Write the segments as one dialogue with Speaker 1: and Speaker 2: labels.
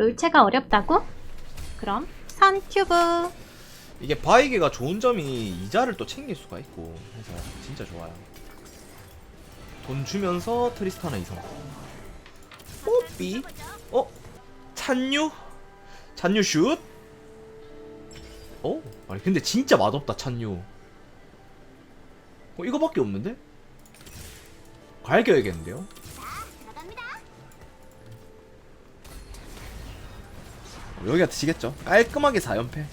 Speaker 1: 롤체가 어렵다고? 그럼 선튜브
Speaker 2: 이게 바이게가 좋은 점이 이자를 또 챙길 수가 있고 해서 진짜 좋아요. 돈 주면서 트리스타나 이성. 뽀삐? 어? 찬유? 찬유 슛? 어? 아니 근데 진짜 맛없다 찬유. 어 이거밖에 없는데? 갈겨야겠는데요? 여기가 드시겠죠? 깔끔하게 4연패.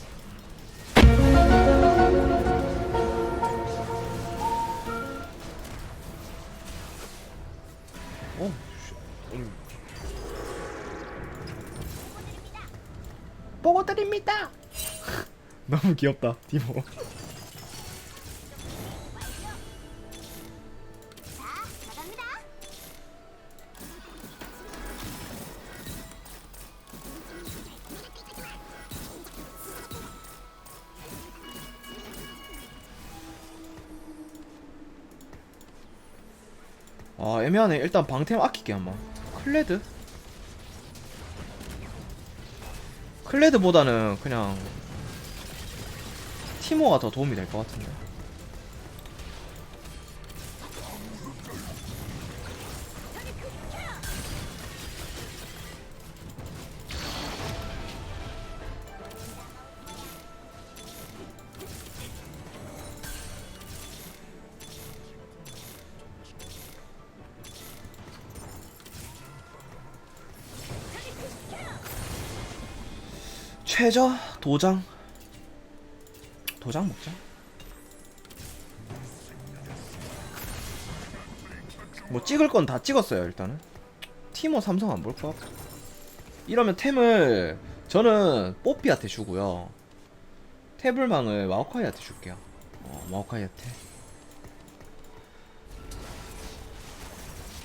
Speaker 2: 어, 씨, 음. 보고 드립니다. 너무 귀엽다, 디모. 아 애매하네. 일단 방템 아낄게 한번. 클레드? 클레드보다는 그냥 티모가 더 도움이 될 것 같은데 최저 도장? 도장 먹자. 뭐 찍을 건 다 찍었어요 일단은. 티모 삼성 안 볼 것 같고. 이러면 템을 저는 뽀삐한테 주고요. 태블망을 마오카이한테 줄게요. 어 마오카이한테.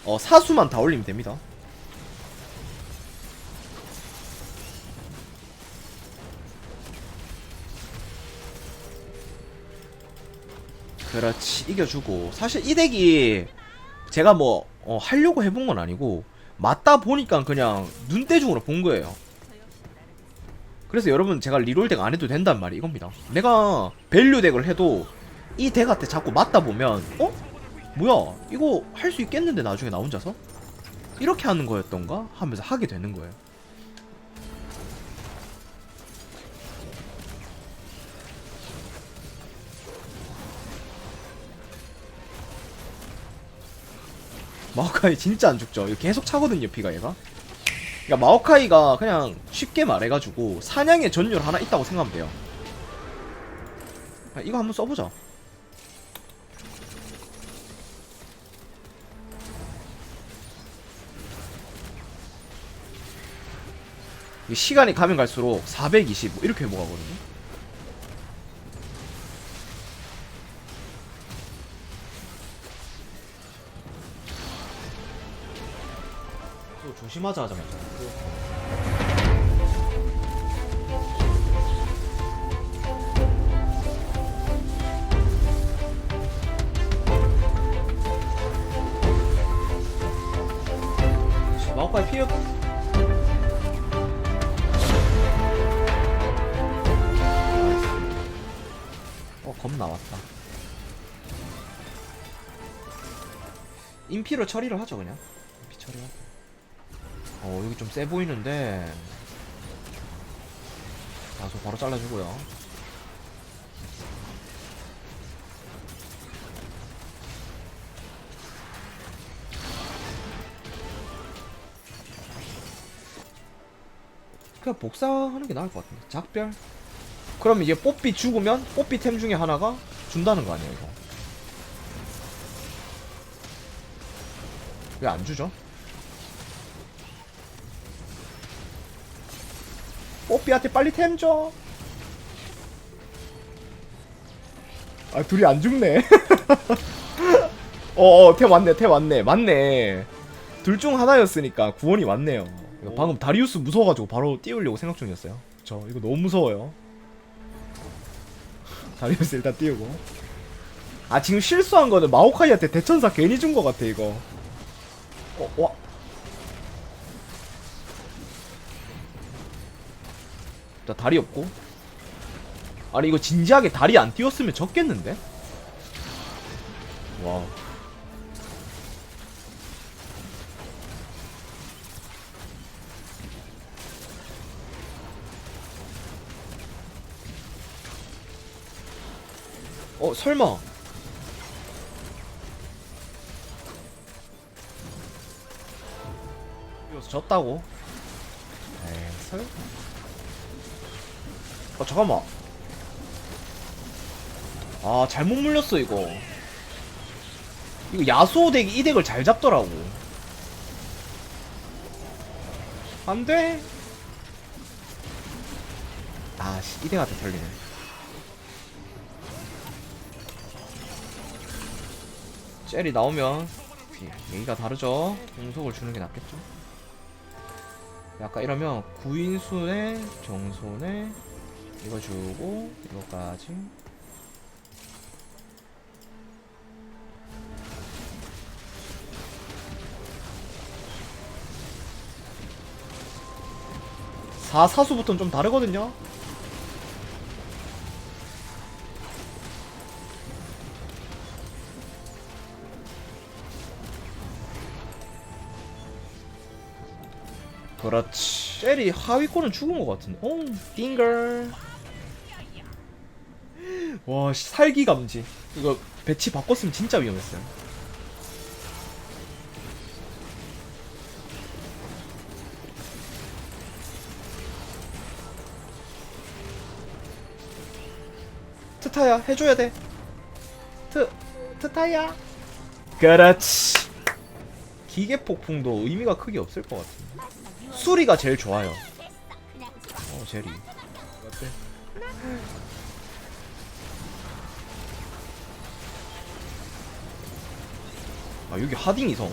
Speaker 2: 어 사수만 다 올리면 됩니다 그렇지 이겨주고 사실 이 덱이 제가 뭐 어, 하려고 해본 건 아니고 맞다 보니까 그냥 눈대중으로 본 거예요 그래서 여러분 제가 리롤 덱 안 해도 된단 말이 이겁니다 내가 밸류 덱을 해도 이 덱한테 자꾸 맞다 보면 어? 뭐야 이거 할 수 있겠는데 나중에 나 혼자서? 이렇게 하는 거였던가? 하면서 하게 되는 거예요 마오카이 진짜 안 죽죠. 계속 차거든요, 피가 얘가. 그러니까 마오카이가 그냥 쉽게 말해가지고 사냥의 전율 하나 있다고 생각하면 돼요. 아, 이거 한번 써보자. 시간이 가면 갈수록 420 뭐 이렇게 회복하거든요. 조심하자 하자마자. 마오카이 피어. 어, 검 나왔다. 인피로 처리를 하죠, 그냥. 인피 처리하고. 어 여기 좀 세 보이는데. 나서 바로 잘라주고요. 그냥 복사하는 게 나을 것 같은데. 작별? 그럼 이제 뽀삐 죽으면 뽀삐 템 중에 하나가 준다는 거 아니에요 이거? 왜 안 주죠? 뽀삐한테 빨리 템 줘. 아 둘이 안 죽네. 어어 템 왔네 템 왔네 맞네. 둘 중 하나였으니까 구원이 왔네요. 이거 방금 다리우스 무서워가지고 바로 띄우려고 생각 중이었어요. 저 이거 너무 무서워요. 다리우스 일단 띄우고. 아 지금 실수한 거는 마오카이한테 대천사 괜히 준 거 같아 이거. 어 와. 일단 다리 없고 아니 이거 진지하게 다리 안 띄웠으면 졌겠는데? 와어 설마 졌다고? 에이 설? 어 잠깐만. 아 잘못 물렸어 이거. 이거 야수호 덱이 이 덱을 잘 잡더라고. 안돼? 아씨 이 덱한테 털리네. 젤이 나오면 얘기가 다르죠? 공속을 주는 게 낫겠죠? 약간 이러면 구인순에 정손에 이거 주고 이거까지. 사사수부터는 좀 다르거든요? 그렇지. 젤이 하위권은 죽은 것 같은데. 오 띵글 와 씨, 살기 감지. 이거 배치 바꿨으면 진짜 위험했어요. 트타야 해줘야 돼. 트, 트타야. 그렇지. 기계 폭풍도 의미가 크게 없을 것 같은데. 수리가 제일 좋아요. 어 제리. 어때? 아 여기 하딩 이성?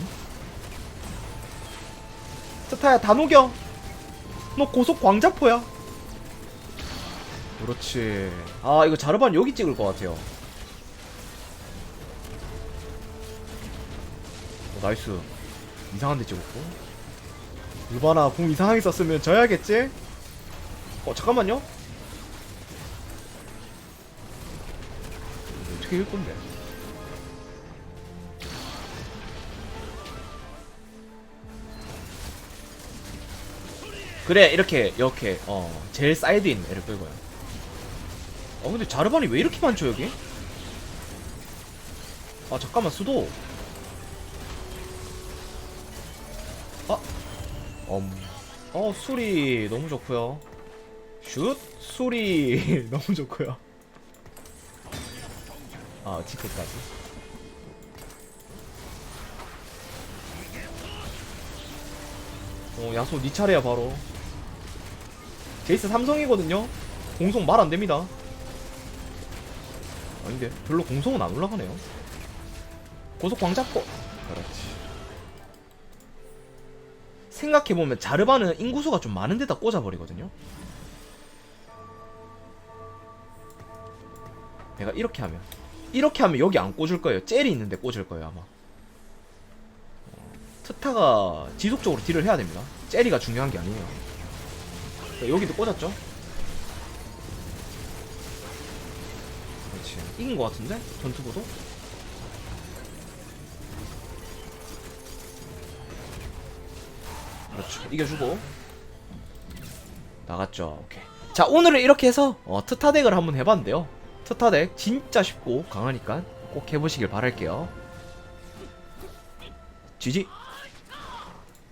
Speaker 2: 스타야 다 녹여. 너 고속 광자포야. 그렇지. 아 이거 자르반 여기 찍을 것 같아요. 어, 나이스. 이상한 데 찍었고. 루바나 공 이상하게 썼으면 져야겠지? 어 잠깐만요. 어떻게 읽을 건데 그래 이렇게 이렇게. 어 제일 사이드에 있는 애를 끌고요. 어 근데 자르반이 왜 이렇게 많죠 여기? 아 잠깐만 수도. 아. 엄. 어 수리 너무 좋고요. 슛 수리 너무 좋고요. 아 지크까지. 어 야소 니 차례야 바로 제이스 삼성이거든요. 공속 말 안됩니다. 아닌데 별로 공속은 안 올라가네요. 고속 광잡고 그렇지. 생각해보면 자르바는 인구수가 좀 많은 데다 꽂아버리거든요. 내가 이렇게 하면 이렇게 하면 여기 안 꽂을 거예요. 젤이 있는데 꽂을 거예요 아마. 어, 트타가 지속적으로 딜을 해야 됩니다. 젤이가 중요한 게 아니에요 자, 여기도 꽂았죠? 그렇지. 이긴 거 같은데? 전투구도? 그렇죠. 이겨주고. 나갔죠. 오케이. 자 오늘은 이렇게 해서 어, 트타덱을 한번 해봤는데요. 트타덱 진짜 쉽고 강하니까 꼭 해보시길 바랄게요. GG